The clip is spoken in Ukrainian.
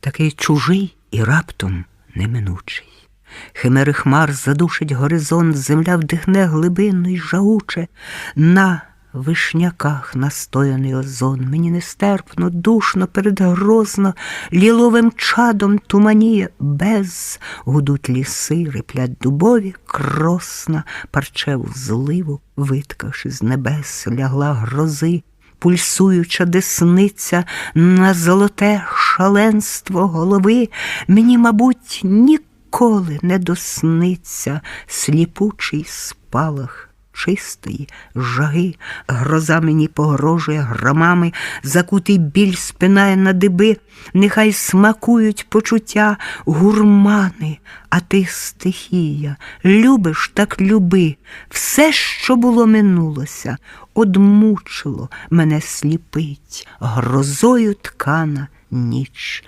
такий чужий і раптом неминучий. Химери хмар задушить горизонт, земля вдихне глибинно й жагуче. На вишняках настояний озон, мені нестерпно, душно, передгрозно, ліловим чадом туманіє без, гудуть ліси, риплять дубові, кросна, парчеву зливу, виткавши з небес, лягла грози, пульсуюча десниця на золоте шаленство голови, мені, мабуть, ніколи не досниться сліпучий спалах чистої жаги, гроза мені погрожує громами, закутий біль спинає на диби, нехай смакують почуття гурмани, а ти стихія, любиш так люби, все, що було минулося, одмучило мене сліпить, грозою ткана ніч.